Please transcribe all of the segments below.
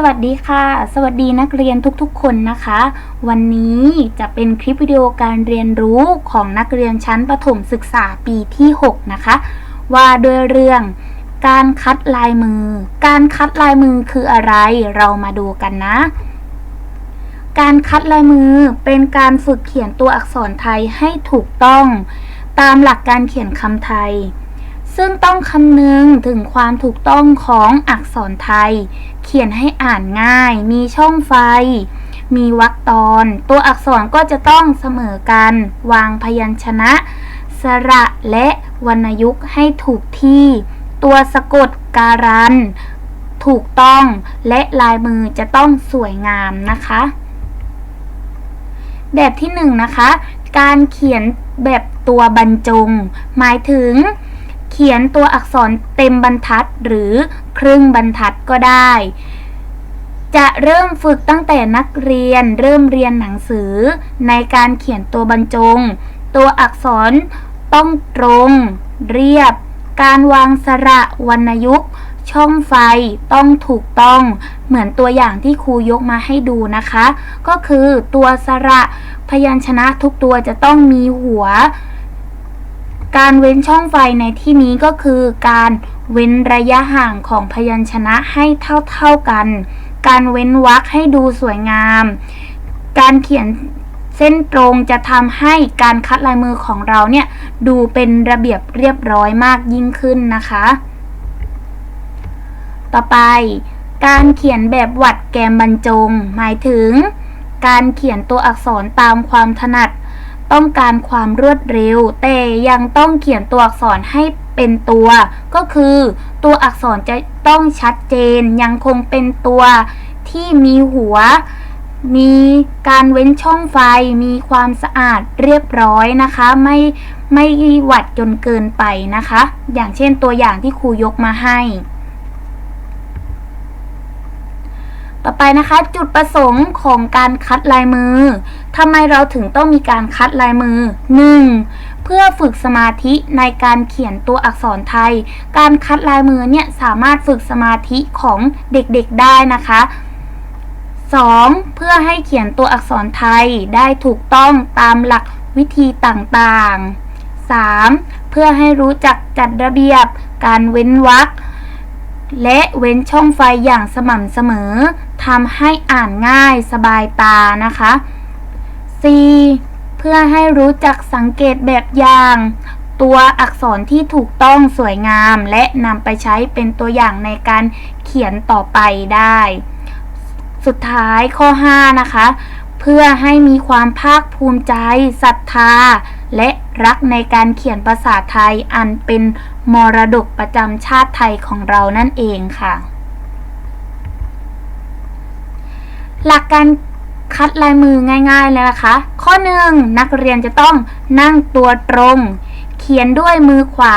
สวัสดีค่ะ สวัสดีนักเรียนทุกๆ คนนะคะ วันนี้จะเป็นคลิปวิดีโอการเรียนรู้ของนักเรียนชั้นประถมศึกษาปีที่ 6 นะคะ ว่าด้วยเรื่องการคัดลายมือ การคัดลายมือคืออะไร เรามาดูกันนะ การคัดลายมือเป็นการฝึกเขียนตัวอักษรไทยให้ถูกต้อง ตามหลักการเขียนคำไทย ซึ่งต้องคำนึงถึงความถูกต้องของอักษรไทย เขียนให้อ่านง่าย มีช่องไฟ มีวรรคตอน ตัวอักษรก็จะต้องเสมอกัน วางพยัญชนะ สระและวรรณยุกต์ให้ถูกที่ ตัวสะกดการัน ถูกต้องและลายมือจะต้องสวยงามนะคะ แบบที่หนึ่งนะคะ การเขียนแบบตัวบรรจง หมายถึง ขียนตัวอักษรเต็มบรรทัดหรือครึ่งบรรทัดก็ได้ จะเริ่มฝึกตั้งแต่นักเรียนเริ่มเรียนหนังสือ ในการเขียนตัวบรรจง ตัวอักษรต้องตรง เรียบ การวางสระวรรณยุกต์ช่องไฟต้องถูกต้องเหมือนตัวอย่างที่ครูยกมาให้ดูนะคะ ก็คือตัวสระพยัญชนะทุกตัวจะต้องมีหัว การเว้นช่องไฟในที่นี้ก็คือการเว้นระยะห่างของพยัญชนะให้เท่าๆกัน การเว้นวรรคให้ดูสวยงาม การเขียนเส้นตรงจะทำให้การคัดลายมือของเราเนี่ยดูเป็นระเบียบเรียบร้อยมากยิ่งขึ้นนะคะ ต่อไป การเขียนแบบวัดแกมบรรจง หมายถึง การเขียนตัวอักษรตามความถนัด ต้องการความรวดเร็ว แต่ยังต้องเขียนตัวอักษรให้เป็นตัว ก็คือ ตัวอักษรจะต้องชัดเจน ยังคงเป็นตัวที่มีหัว มีการเว้นช่องไฟ มีความสะอาดเรียบร้อยนะคะ ไม่ไม่หวัดจนเกินไปนะคะ อย่างเช่นตัวอย่างที่ครูยกมาให้ ต่อไปนะคะ จุดประสงค์ของการคัดลายมือทำไมเราถึงต้องมีการคัดลายมือ 1. เพื่อฝึกสมาธิในการเขียนตัวอักษรไทย การคัดลายมือเนี่ยสามารถฝึกสมาธิของเด็กๆได้นะคะ 2. เพื่อให้เขียนตัวอักษรไทยได้ถูกต้องตามหลักวิธีต่างๆ 3. เพื่อให้รู้จักจัดระเบียบการเว้นวรรคและเว้นช่องไฟอย่างสม่ำเสมอทำให้อ่านง่ายสบายตานะคะ 4. เพื่อให้รู้จักสังเกตแบบอย่าง ตัวอักษรที่ถูกต้องสวยงาม และนำไปใช้เป็นตัวอย่างในการเขียนต่อไปได้ สุดท้ายข้อ 5 นะคะ เพื่อให้มีความภาคภูมิใจศรัทธา และรักในการเขียนภาษาไทยอันเป็นมรดกประจำชาติไทยของเรานั่นเองค่ะ หลักการ คัดลายมือง่ายๆเลยนะคะ ข้อหนึ่งนักเรียนจะต้องนั่งตัวตรง เขียนด้วยมือขวา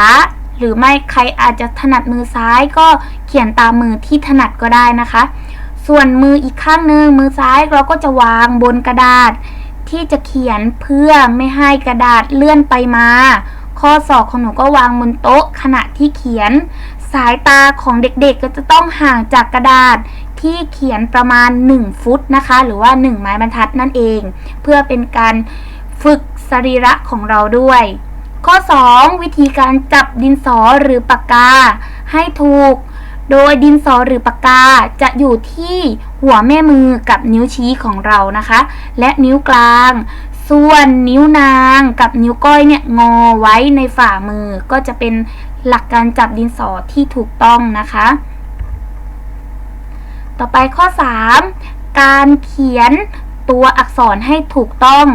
หรือไม่ใครอาจจะถนัดมือซ้ายก็เขียนตามมือที่ถนัดก็ได้นะคะ ส่วนมืออีกข้างหนึ่งมือซ้ายเราก็จะวางบนกระดาษ ที่จะเขียนเพื่อไม่ให้กระดาษเลื่อนไปมา ข้อศอกของหนูก็วางบนโต๊ะขณะที่เขียน สายตาของเด็กๆก็จะต้องห่างจากกระดาษ ที่เขียนประมาณ 1 ฟุตนะคะ หรือว่า 1 ไม้บรรทัดนั่นเอง เพื่อเป็นการฝึกสรีระของเราด้วย ข้อ 2 วิธีการจับดินสอหรือปากกา ให้ถูก โดยดินสอหรือปากกาจะอยู่ที่หัวแม่มือกับนิ้วชี้ของเรานะคะ และนิ้วกลาง ส่วนนิ้วนางกับนิ้วก้อยเนี่ยงอไว้ในฝ่ามือก็จะเป็นหลักการจับดินสอที่ถูกต้องนะคะ ต่อไปข้อ 3 การเขียนตัวอักษรให้ถูกต้อง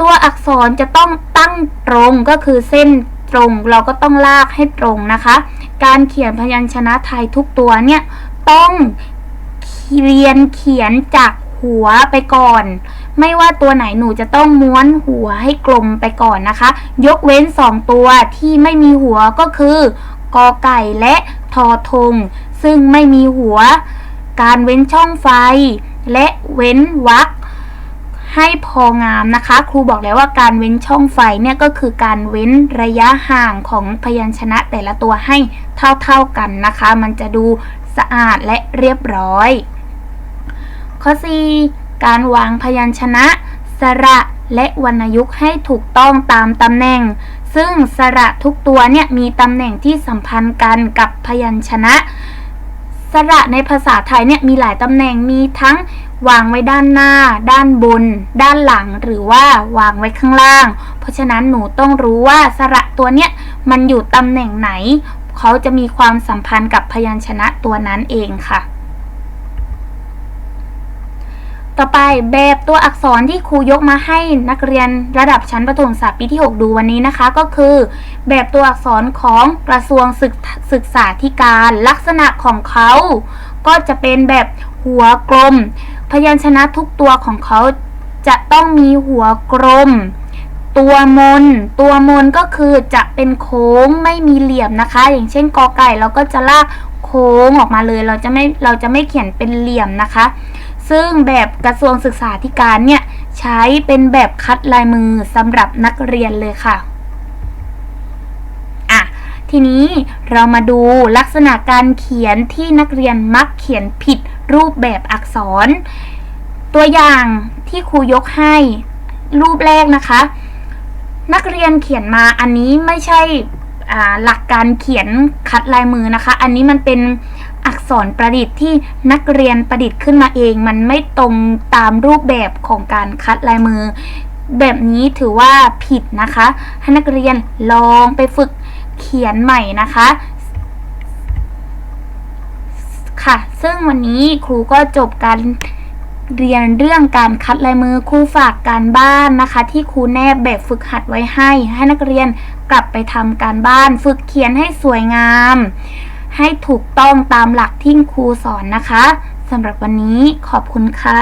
ตัวอักษรจะต้องตั้งตรงก็คือเส้นตรงเราก็ต้องลากให้ตรงนะคะ การเขียนพยัญชนะไทยทุกตัวเนี่ยต้องเรียนเขียนจากหัวไปก่อน ไม่ว่าตัวไหนหนูจะต้องม้วนหัวให้กลมไปก่อนนะคะ ยกเว้น 2 ตัวที่ไม่มีหัวก็คือกอไก่และทอทง ซึ่งไม่มีหัว การเว้นช่องไฟ และเว้นวรรคให้พองามนะคะ ครูบอกแล้วว่าการเว้นช่องไฟเนี่ยก็คือการเว้นระยะห่างของพยัญชนะแต่ละตัวให้เท่าๆกันนะคะ มันจะดูสะอาดและเรียบร้อย ข้อ 4 การวางพยัญชนะ สระและวรรณยุกต์ให้ถูกต้องตามตำแหน่ง ซึ่งสระทุกตัวเนี่ยมีตำแหน่งที่สัมพันธ์กันกับพยัญชนะ สระในภาษาไทยเนี่ยมีหลายตำแหน่งมีทั้งวางไว้ด้านหน้า ด้านบน ด้านหลังหรือว่าวางไว้ข้างล่าง เพราะฉะนั้นหนูต้องรู้ว่าสระตัวเนี้ยมันอยู่ตำแหน่งไหน เขาจะมีความสัมพันธ์กับพยัญชนะตัวนั้นเองค่ะ ต่อไปแบบตัวอักษรที่ครูยกมาให้นักเรียนระดับชั้นประถมศึกษาปีที่ 6 ดูวันนี้นะคะ ก็คือ แบบตัวอักษรของกระทรวงศึกศึกษาธิการลักษณะของเขา ก็จะเป็นแบบหัวกลม พยัญชนะทุกตัวของเขาจะต้องมีหัวกลม ตัวมน ตัวมนก็คือจะเป็นโค้งไม่มีเหลี่ยมนะคะ อย่างเช่นกอไก่เราก็จะลากโค้งออกมาเลย เราจะไม่เราจะไม่เขียนเป็นเหลี่ยมนะคะ ซึ่งแบบกระทรวงศึกษาธิการเนี่ยใช้เป็นแบบคัดลายมือสำหรับนักเรียนเลยค่ะอะ ทีนี้เรามาดูลักษณะการเขียนที่นักเรียนมักเขียนผิดรูปแบบอักษร ตัวอย่างที่ครูยกให้รูปแรกนะคะ นักเรียนเขียนมาอันนี้ไม่ใช่หลักการเขียนคัดลายมือนะคะ อันนี้มันเป็น อักษรประดิษฐ์ที่นักเรียนประดิษฐ์ขึ้นมาเอง มันไม่ตรงตามรูปแบบของการคัดลายมือ แบบนี้ถือว่าผิดนะคะ ให้นักเรียนลองไปฝึกเขียนใหม่นะคะค่ะ ซึ่งวันนี้ครูก็จบการเรียนเรื่องการคัดลายมือครูฝากการบ้านนะคะ ที่ครูแนบแบบฝึกหัดไว้ให้ ให้นักเรียนกลับไปทำการบ้าน ฝึกเขียนให้สวยงาม ให้ถูกต้องตามหลักที่ครูสอนนะคะสำหรับวันนี้ขอบคุณค่ะ